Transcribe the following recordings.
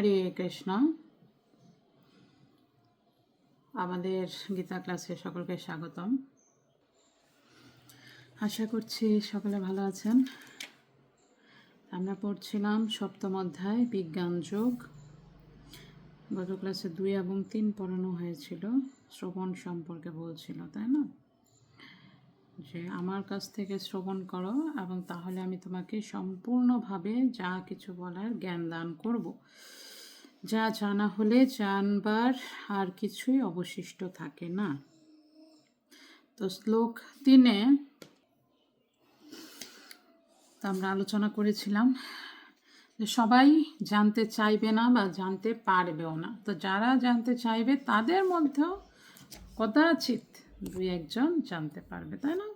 হরে কৃষ্ণ। আমাদের গীতা ক্লাসে সকলকে স্বাগতম। আশা করছি সকলে ভালো আছেন। আমরা পড়ছিলাম সপ্তম অধ্যায়, বিজ্ঞান যোগ। গত ক্লাসে দুই এবং তিন পড়ানো হয়েছিল, শ্রবণ সম্পর্কে বলছিল, তাই না? যে আমার কাছ থেকে শ্রবণ করো এবং তাহলে আমি তোমাকে সম্পূর্ণভাবে যা কিছু বলার জ্ঞান দান করব। যা জানা হলে জানবার আর কিছুই অবশিষ্ট থাকে না। তো শ্লোক তিনে আমরা আলোচনা করেছিলাম যে সবাই জানতে চাইবে না বা জানতে পারবেও না। তো যারা জানতে চাইবে, তাদের মধ্যেও কদাচিৎ দুই একজন জানতে পারবে, তাই না?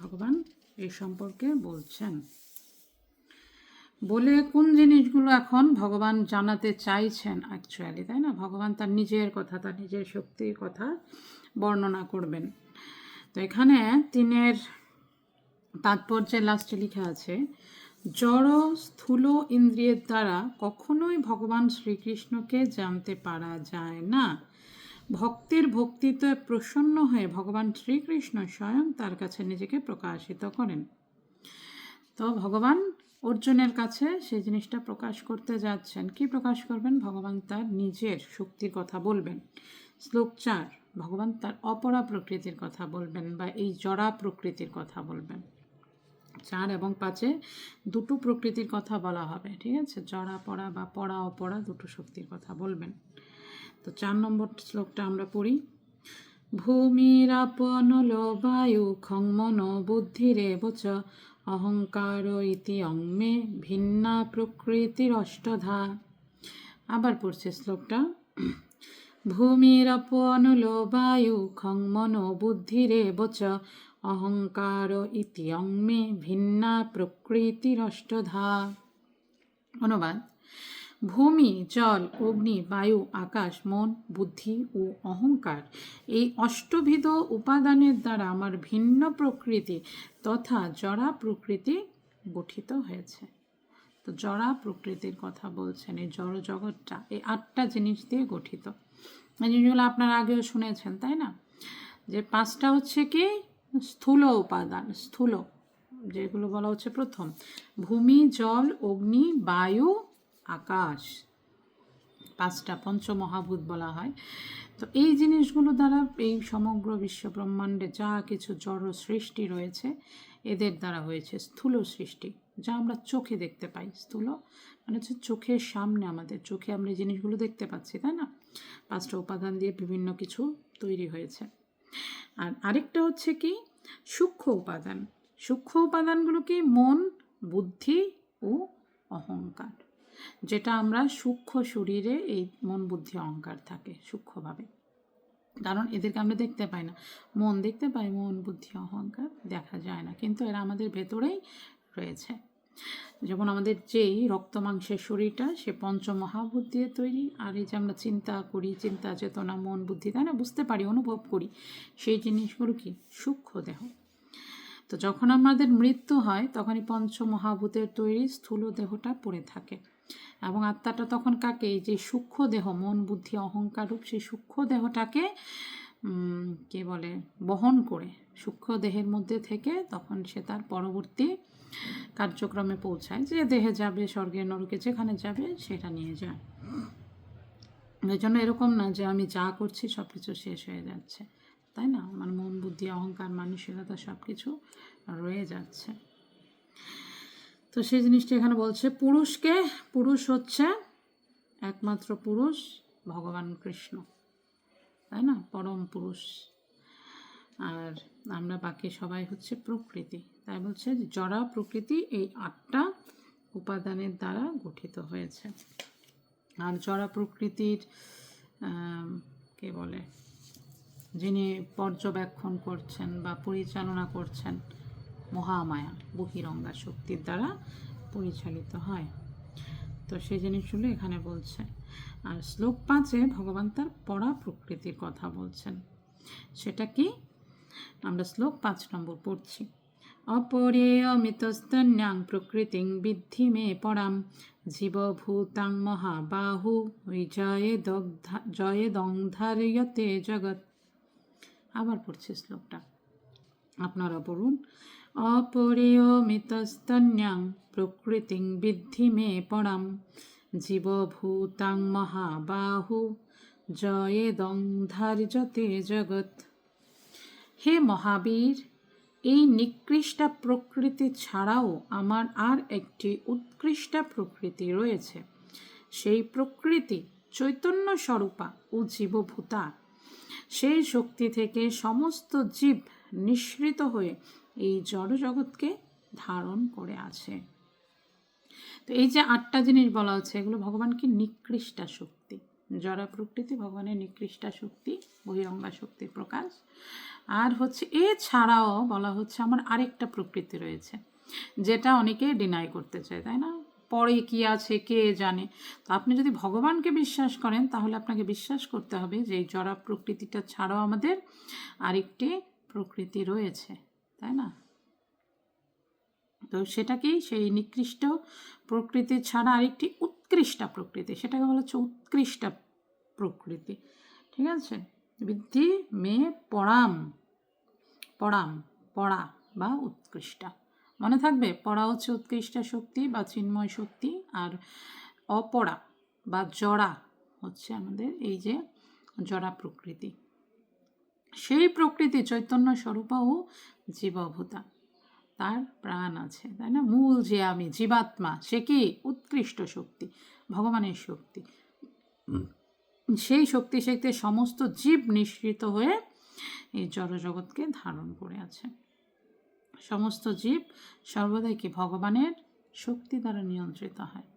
ভগবান এই সম্পর্কে বলছেন। বলে কোন জিনিসগুলো এখন ভগবান জানাতে চাইছেন অ্যাকচুয়ালি তাই না? ভগবান তার নিজের কথা, তার নিজের শক্তির কথা বর্ণনা করবেন। তো এখানে তিনের তাৎপর্যে লাস্টে লেখা আছে, জড় স্থূল ইন্দ্রিয়ের দ্বারা কখনোই ভগবান শ্রীকৃষ্ণকে জানতে পারা যায় না। ভক্তির ভক্তিতে প্রসন্ন হয়ে ভগবান শ্রীকৃষ্ণ স্বয়ং তার কাছে নিজেকে প্রকাশিত করেন। তো ভগবান অর্জুনের কাছে সেই জিনিসটা প্রকাশ করতে যাচ্ছেন। কি প্রকাশ করবেন? ভগবান তার নিজের শক্তির কথা বলবেন। শ্লোক চার, ভগবান তার অপরা প্রকৃতির কথা বলবেন বা এই জড়া প্রকৃতির কথা বলবেন। চার এবং পাঁচে দুটো প্রকৃতির কথা বলা হবে, ঠিক আছে? জড়া, পড়া বা পড়া, অপড়া দুটো শক্তির কথা বলবেন। তো চার নম্বর শ্লোকটা আমরা পড়ি ভূমিরাপনল বায়ু খং খংমন বুদ্ধিরেব চ অহংকার ইতি অংমে ভিন্না প্রকৃতির অষ্টধা। আবার পড়ছে শ্লোকটা। ভূমিরপনল বায়ু বুদ্ধি রে বচা। অহংকার ইতি অংমে ভিন্না প্রকৃতির অষ্টধা। অনুবাদ। ভূমি, জল, অগ্নি, বায়ু, আকাশ, মন, বুদ্ধি ও অহংকার। এই অষ্টবিধ উপাদানের দ্বারা আমার ভিন্ন প্রকৃতি তথা জড়া প্রকৃতি গঠিত হয়েছে। তো জড়া প্রকৃতির কথা বলছেন এই জড় জগৎটা এই আটটা জিনিস দিয়ে গঠিত। এই জিনিসগুলো আপনারা আগেও শুনেছেন, তাই না? যে পাঁচটা হচ্ছে কি? স্থূল উপাদান, স্থূল, যেগুলো বলা হচ্ছে প্রথম। ভূমি, জল, অগ্নি, বায়ু আকাশ, পাঁচটা পঞ্চমহাভূত বলা হয়। তো এই জিনিসগুলো দ্বারা এই সমগ্র বিশ্ব ব্রহ্মাণ্ডে যা কিছু জড় সৃষ্টি রয়েছে, এদের দ্বারা হয়েছে স্থূল সৃষ্টি, যা আমরা চোখে দেখতে পাই। স্থূল মানে হচ্ছে চোখের সামনে আমাদের, চোখে আমরা এই জিনিসগুলো দেখতে পাচ্ছি, তাই না? পাঁচটা উপাদান দিয়ে বিভিন্ন কিছু তৈরি হয়েছে। আর আরেকটা হচ্ছে কি? সূক্ষ্ম উপাদান। সূক্ষ্ম উপাদানগুলো কি? মন, বুদ্ধি ও অহংকার। যেটা আমরা সূক্ষ্ম শরীরে এই মন বুদ্ধি অহংকার থাকে সূক্ষ্মভাবে। কারণ এদেরকে আমরা দেখতে পাই না। মন দেখতে পাই, মন বুদ্ধি অহংকার দেখা যায় না। কিন্তু এরা আমাদের ভেতরেই রয়েছে। যেমন আমাদের যেই রক্ত মাংসের শরীরটা, সে পঞ্চমহাভূত দিয়ে তৈরি। আর এই যে আমরা চিন্তা করি, চিন্তা, চেতনা, মন বুদ্ধি, তাই না? বুঝতে পারি, অনুভব করি। সেই জিনিসগুলো কি? সূক্ষ্ম দেহ। তো যখন আমাদের মৃত্যু হয়, তখনই পঞ্চমহাভূতের তৈরি স্থূল দেহটা পড়ে থাকে। এবং আত্মাটা তখন কাকে? যে সূক্ষ্ম দেহ, মন, বুদ্ধি, অহংকার রূপ, সেই সূক্ষ্ম দেহটাকে কে বলে? বহন করে। সূক্ষ্ম দেহের মধ্যে থেকে তখন সে তার পরবর্তী কার্যক্রমে পৌঁছায়। যে দেহে যাবে, স্বর্গে, নরকে, যেখানে যাবে, সেটা নিয়ে যায়। এই জন্য এরকম না যে আমি যা করছি সব কিছু শেষ হয়ে যাচ্ছে। তাই না? আমার মন, বুদ্ধি, অহংকার মানসিকতা সব কিছু রয়ে যাচ্ছে। তো সেই জিনিসটা এখানে বলছে, পুরুষকে, পুরুষ হচ্ছে একমাত্র পুরুষ, ভগবান কৃষ্ণ। তাই না? পরম পুরুষ। আর আমরা বাকি সবাই হচ্ছে প্রকৃতি। তাই বলছে জড়া প্রকৃতি এই আটটা উপাদানের দ্বারা গঠিত হয়েছে। আর জড়া প্রকৃতির কে বলে? যিনি পর্যবেক্ষণ করছেন বা পরিচালনা করছেন মহামায়া, বহিরঙ্গা শক্তির দ্বারা পরিচালিত হয়। তো সেই জিনিসগুলো এখানে বলছে। আর শ্লোক পাঁচে ভগবান তার পড়া প্রকৃতির কথা বলছেন। সেটা কি? আমরা শ্লোক পাঁচ নম্বর পড়ছি। অপরে অমিতস্তন্যাং প্রকৃতিং বিদ্ধি মে পরাম, জীবভূতাং মহাবাহু জয়ে দগ্ধা, জয়ে দংধার্যতে জগৎ। আবার পড়ছে শ্লোকটা। আপনারা পড়ুন। অপরেয়মিতস্তন্যাং প্রকৃতিং বিদ্ধি মে পরাম জীবভূতাং মহাবাহু জয়েদং ধার্যতে জগৎ হে মহাবীর, এই নিকৃষ্ট প্রকৃতি ছাড়াও আমার আর একটি উৎকৃষ্ট প্রকৃতি রয়েছে। সেই প্রকৃতি চৈতন্য স্বরূপা ও জীবভূতা। সেই শক্তি থেকে সমস্ত জীব নিঃসৃত হয়ে এই জড়জগৎকে ধারণ করে আছে। তো এই যে আটটা জিনিস বলা হচ্ছে, এগুলো ভগবানকে নিকৃষ্টা শক্তি? জড়া প্রকৃতি ভগবানের নিকৃষ্টা শক্তি, বহিরঙ্গা শক্তির প্রকাশ। আর হচ্ছে, এছাড়াও বলা হচ্ছে আমার আরেকটা প্রকৃতি রয়েছে, যেটা অনেকে ডিনাই করতে চায়, তাই না? পরে কি আছে, কে জানে? তো আপনি যদি ভগবানকে বিশ্বাস করেন, তাহলে আপনাকে বিশ্বাস করতে হবে যে এই জড়া প্রকৃতিটা ছাড়াও আমাদের আরেকটি প্রকৃতি রয়েছে। তাই না? তো সেটাকেই সেই নিকৃষ্ট প্রকৃতি ছাড়া আরেকটি উৎকৃষ্ট প্রকৃতি, সেটাকে বলা হচ্ছে উৎকৃষ্ট প্রকৃতি। ঠিক আছে? বৃদ্ধি মেয়ে পড়াম পড়াম, পড়া বা উৎকৃষ্টা। মনে থাকবে, পড়া হচ্ছে উৎকৃষ্ট শক্তি বা চিন্ময় শক্তি আর অপড়া বা জড়া হচ্ছে আমাদের এই যে জড়া প্রকৃতি। সেই প্রকৃতি চৈতন্য স্বরূপা ও জীবভূতা তার প্রাণ আছে তাই না? মূল যে আমি জীবাত্মা সে কি? উৎকৃষ্ট শক্তি ভগবানের শক্তি। সেই শক্তি শক্তি সমস্ত জীব নিঃসৃত হয়ে এই জড়জগৎকে ধারণ করে আছে। সমস্ত জীব সর্বদাই কি ভগবানের শক্তি দ্বারা নিয়ন্ত্রিত হয়।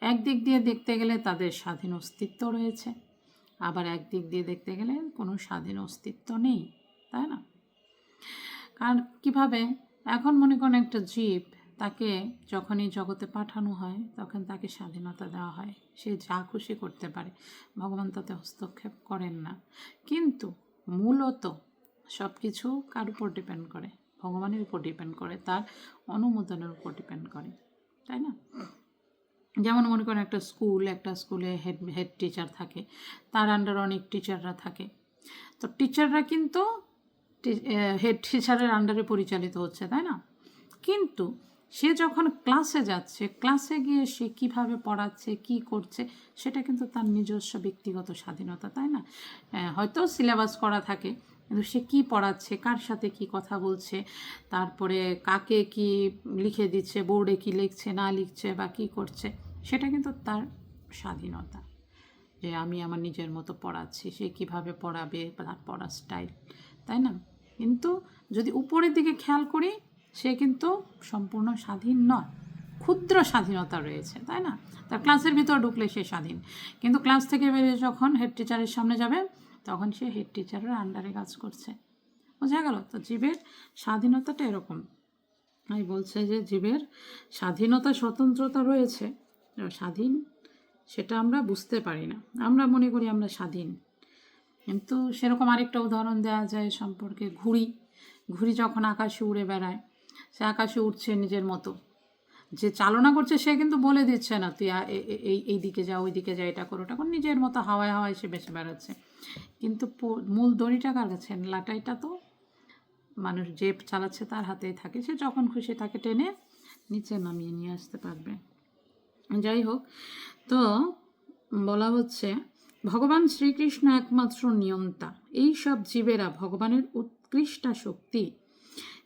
একদিক দিয়ে দেখতে গেলে তাদের স্বাধীন অস্তিত্ব রয়েছে আবার একদিক দিয়ে দেখতে গেলে কোনো স্বাধীন অস্তিত্ব নেই তাই না? কারণ কীভাবে? এখন মনে করেন একটা জীব, তাকে যখনই জগতে পাঠানো হয়, তখন তাকে স্বাধীনতা দেওয়া হয়। সে যা খুশি করতে পারে। ভগবান তাতে হস্তক্ষেপ করেন না। কিন্তু মূলত সব কিছু কার উপর ডিপেন্ড করে? ভগবানের উপর ডিপেন্ড করে, তার অনুমোদনের উপর ডিপেন্ড করে। তাই না? যেমন মনে করেন একটা স্কুল একটা স্কুলে হেড হেড টিচার থাকে। তার আন্ডার অনেক টিচাররা থাকে। তো টিচাররা কিন্তু হেড টিচারের আন্ডারে পরিচালিত হচ্ছে, তাই না? কিন্তু সে যখন ক্লাসে যাচ্ছে ক্লাসে গিয়ে সে কীভাবে পড়াচ্ছে, কি করছে, সেটা কিন্তু তার নিজস্ব ব্যক্তিগত স্বাধীনতা, তাই না? হয়তো সিলেবাস করা থাকে, কিন্তু সে কী পড়াচ্ছে, কার সাথে কি কথা বলছে, তারপরে কাকে কি লিখে দিচ্ছে বোর্ডে কি লিখছে, না লিখছে বা কি করছে, সেটা কিন্তু তার স্বাধীনতা। যে আমি আমার নিজের মতো পড়াচ্ছি, সে কীভাবে পড়াবে তার পড়ার স্টাইল তাই না? কিন্তু যদি উপরের দিকে খেয়াল করি, সে কিন্তু সম্পূর্ণ স্বাধীন নয়। ক্ষুদ্র স্বাধীনতা রয়েছে, তাই না? তার ক্লাসের ভিতর ঢুকলে সে স্বাধীন। কিন্তু ক্লাস থেকে বেরিয়ে যখন হেড টিচারের সামনে যাবে, তখন সে হেড টিচারের আন্ডারে কাজ করছে। বোঝা গেল? তো জীবের স্বাধীনতাটা এরকম। আমি বলছে যে জীবের স্বাধীনতা, স্বতন্ত্রতা রয়েছে। স্বাধীন, সেটা আমরা বুঝতে পারি না। আমরা মনে করি আমরা স্বাধীন। কিন্তু সেরকম আরেকটা উদাহরণ দেওয়া যায় সম্পর্কে ঘুড়ি। ঘুড়ি যখন আকাশে উড়ে বেড়ায়, সে আকাশে উঠছে নিজের মতো। যে চালনা করছে, সে কিন্তু বলে দিচ্ছে না, তুই এই এই দিকে যা, ওই দিকে যা, এটা করো। ওটা কর নিজের মতো হাওয়ায় হাওয়ায় সে বেছে বেড়াচ্ছে। কিন্তু মূল দড়িটা কার কাছে? লাটাইটা তো মানুষ যে চালাচ্ছে তার হাতেই থাকে। সে যখন খুশি তাকে টেনে নিচে নামিয়ে নিয়ে আসতে পারবে। যাই হোক, তো বলা হচ্ছে ভগবান শ্রীকৃষ্ণ একমাত্র নিয়ন্তা। এই সব জীবেরা ভগবানের উৎকৃষ্টা শক্তি।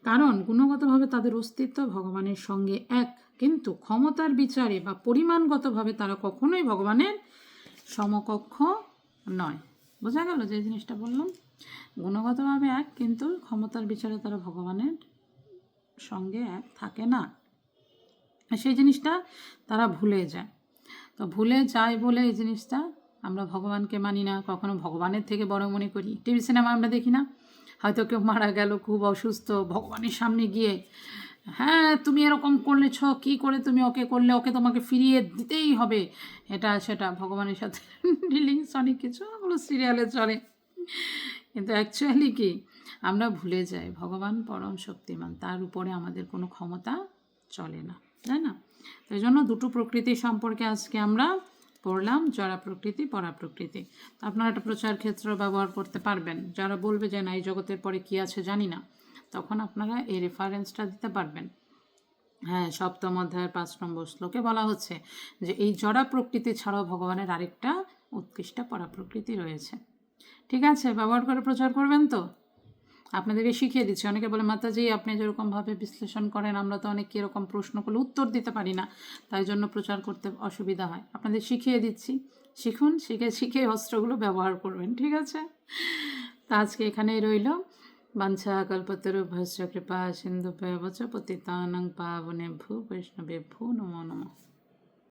কারণ গুণগতভাবে তাদের অস্তিত্ব ভগবানের সঙ্গে এক। কিন্তু ক্ষমতার বিচারে বা পরিমাণগতভাবে তারা কখনোই ভগবানের সমকক্ষ নয়। বোঝা গেল যে জিনিসটা বললাম? গুণগতভাবে এক, কিন্তু ক্ষমতার বিচারে তারা ভগবানের সঙ্গে এক, থাকে না। সেই জিনিসটা তারা ভুলে যায়। তো ভুলে যায় বলে এই জিনিসটা আমরা ভগবানকে মানি না, কখনো ভগবানের থেকে বড় মনে করি। টিভি, সিনেমা আমরা দেখি না। হয়তো কেউ মারা গেল, খুব অসুস্থ, ভগবানের সামনে গিয়ে হ্যাঁ তুমি এরকম করলেছ, কী করে তুমি ওকে করলে? ওকে তোমাকে ফিরিয়ে দিতেই হবে। এটা, সেটা ভগবানের সাথে ডিলিংস অনেক কিছু, ওগুলো সিরিয়ালে চলে। কিন্তু অ্যাকচুয়ালি কি, আমরা ভুলে যাই, ভগবান পরম শক্তিমান, তার উপরে আমাদের কোনো ক্ষমতা চলে না, তাই না? তো এই জন্য দুটো প্রকৃতি সম্পর্কে আজকে আমরা পড়লাম, জড়া প্রকৃতি, পরা প্রকৃতি। আপনারা একটা প্রচার ক্ষেত্র ব্যবহার করতে পারবেন। যারা বলবে যে না, এই জগতের পরে কী আছে জানি না। তখন আপনারা এই রেফারেন্সটা দিতে পারবেন। হ্যাঁ সপ্তম অধ্যায়ের পাঁচ নম্বর শ্লোকে বলা হচ্ছে যে, এই জড়া প্রকৃতি ছাড়াও ভগবানের আরেকটা উৎকৃষ্ট পরা প্রকৃতি রয়েছে। ঠিক আছে? ব্যবহার করে প্রচার করবেন তো? আপনাদেরকে শিখিয়ে দিচ্ছি। অনেকে বলে, মাতাজি, আপনি যেরকমভাবে বিশ্লেষণ করেন, আমরা তো অনেক এরকম প্রশ্ন করলে উত্তর দিতে পারি না। তাই জন্য প্রচার করতে অসুবিধা হয়। আপনাদের শিখিয়ে দিচ্ছি। শিখুন, শিখে শিখে অস্ত্রগুলো ব্যবহার করবেন, ঠিক আছে? তা আজকে এখানেই রইল। বাঞ্ছা কল্পতরুভ্যশ্চ কৃপা সিন্ধু পতিতানং পাবনে ভূ বৈষ্ণবে ভূ নমো নমঃ।